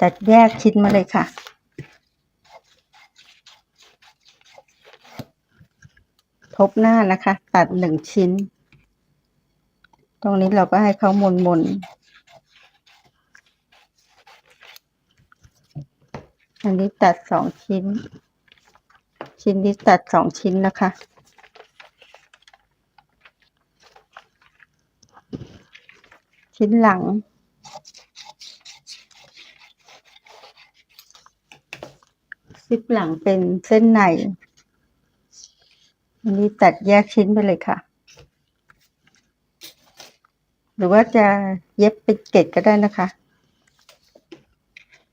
ตัดแยกชิ้นมาเลยค่ะ ทบหน้านะคะ ตัดหนึ่งชิ้น ตรงนี้เราก็ให้เขามนมนอันนี้ตัดสองชิ้น ชิ้นนี้ตัดสองชิ้นนะคะชิ้นหลัง ซิปหลังเป็นเส้นในอันนี้ตัดแยกชิ้นไปเลยค่ะ หรือว่าจะเย็บเป็นเกล็ดก็ได้นะคะ